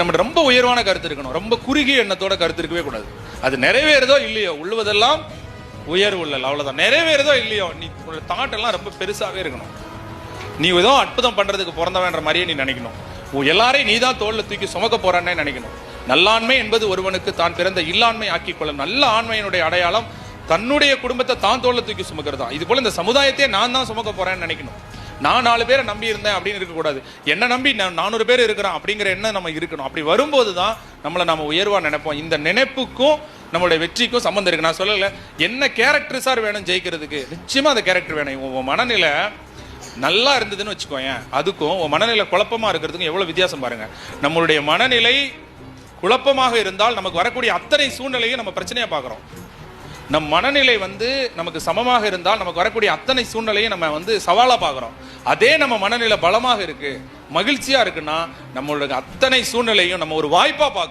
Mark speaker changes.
Speaker 1: நம்ம ரொம்ப உயர்வான கருத்து இருக்கணும். ரொம்ப குறுகிய எண்ணத்தோட கருத்து இருக்கவே கூடாது. அது நிறைவேறுதோ இல்லையோ உள்ளுவதெல்லாம் உயர்வு உள்ளல் அவ்வளவுதான் நிறைவேறுதோ இல்லையோ நீ தாட் எல்லாம் ரொம்ப பெருசாவே இருக்கணும். நீ ஏதோ அற்புதம் பண்றதுக்கு பிறந்தவன்ற மாதிரியே நீ நினைக்கணும். உன் எல்லாரையும் நீ தான் தோல்ல தூக்கி சுமக்க போறானே நினைக்கணும். நல்லாண்மை என்பது ஒருவனுக்கு தான் பிறந்த இல்லாண்மை ஆக்கிக் கொள்ளும். நல்ல ஆண்மையினுடைய அடையாளம் தன்னுடைய குடும்பத்தை தான் தோல்ல தூக்கி சுமக்கிறதா? இது போல இந்த சமுதாயத்தையே நான் தான் சுமக்க போறேன்னு நினைக்கணும். நான் நாலு பேரை நம்பி இருந்தேன் அப்படின்னு இருக்கக்கூடாது. என்ன நம்பி நான் நானூறு பேர் இருக்கிறான் அப்படிங்கிற எண்ணம் நம்ம இருக்கணும். அப்படி வரும்போது தான் நம்மளை நம்ம உயர்வா நினைப்போம். இந்த நினைப்புக்கும் நம்மளுடைய வெற்றிக்கும் சம்மந்தம் இருக்கு. நான் சொல்லல. என்ன கேரக்டர் சார் வேணும் ஜெயிக்கிறதுக்கு? நிச்சயமா அந்த கேரக்டர் வேணும். உன் மனநிலை நல்லா இருந்ததுன்னு வச்சுக்கோயேன். அதுக்கும் உன் மனநிலை குழப்பமா இருக்கிறதுக்கும் எவ்வளவு வித்தியாசம் பாருங்க. நம்மளுடைய மனநிலை குழப்பமாக இருந்தால் நமக்கு வரக்கூடிய அத்தனை சூழ்நிலையும் நம்ம பிரச்சனையா பார்க்குறோம். நம் மனநிலை வந்து நமக்கு சமமாக இருந்தால் நமக்கு வரக்கூடிய அத்தனை சூழ்நிலையும் நம்ம வந்து சவாலாக பார்க்குறோம். அதே நம்ம மனநிலை பலமாக இருக்குது மகிழ்ச்சியாக இருக்குன்னா நம்மளோட அத்தனை சூழ்நிலையும் நம்ம ஒரு வாய்ப்பாக பார்க்குறோம்.